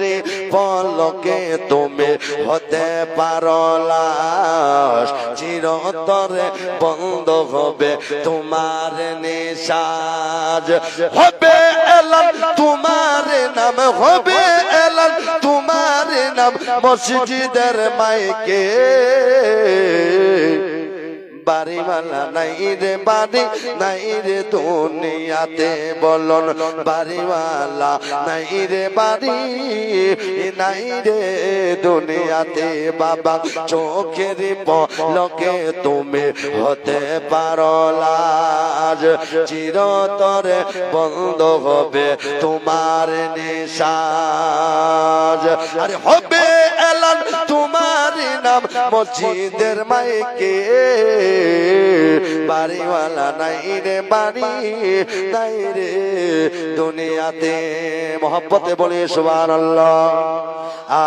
চোখের পলকে তুমি হতে পারো লাশ। চিরতরে বন্ধ হবে তোমার নিশাজ। হবে এলান, তোমার নাম হবে এলান, তোমার নাম মসজিদের মাইকে। বাড়িওয়ালা নাই রে বাড়ি নাই রে দুনিয়াতে বলন বাড়িওয়ালা নাই রে বাড়ি নাই রে দুনিয়াতে বাবা, চোখের পলকে তুমি হতে পারো লাজ। চিরতরে বন্ধ হবে তোমার নিশাজ। আরে হবে এলান তোমার নাম মসজিদের মাইকে। বাড়িওয়ালা নাই রে বাড়ি, নাই রে দুনিয়াতে। মহব্বতে বলে সুবান আ,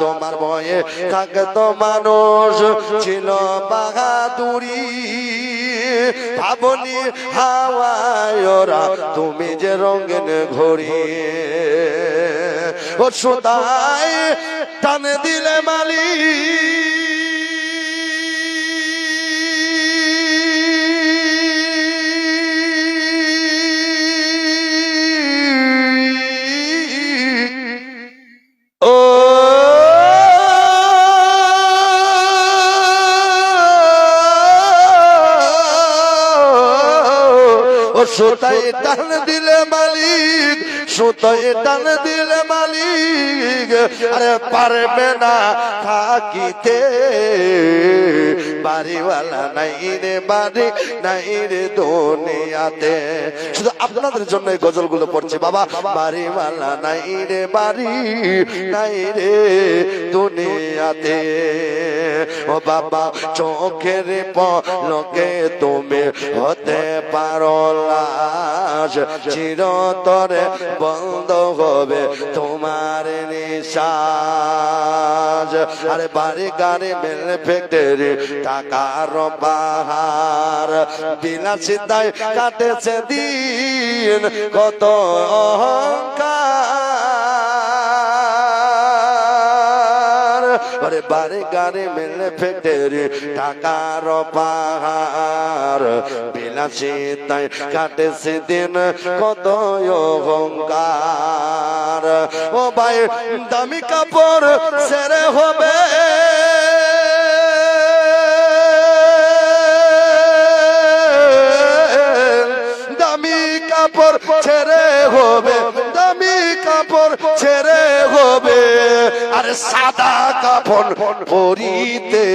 তোমার বয়ে থাকতো মানুষ, ছিল বাহাদুরি। ভাবনি হাওয়ায় ওরা তুমি যে রঙেন ঘড়ি। ও সুতায় টান দিলে মালি সুতাই টান দিলে মালিক। শুধু আপনাদের জন্য এই গজলগুলো পড়ছে, বাবা। বাড়িওয়ালা নাই রে বাড়ি, নাই রে দুনিয়াতে। ও বাবা, চোখের পলকে তুমি হতে পারো লাশ, চিরতরে বন্ধ হবে, তোমার নিশাজ। আরে বাড়ি গাড়ি মেল ফেক্টরি টাকার বাহার বিলাসিতায় কাটেছে দিন, কত অহংকার। আরে বারে গারে মেলে ফেটেরি টাকার পাহাড়। বিলাসিতায় কাটেছে দিন কত অহংকার। ও ভাই, দামি কাপড় সেরে হবে। দামি কাপড় ছেড়ে হবে, দামি কাপড় ছেড়ে সাদা কাপড় পরিতে।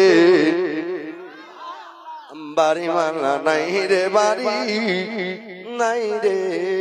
বাড়ি মানা নাই রে বাড়ি নাই রে।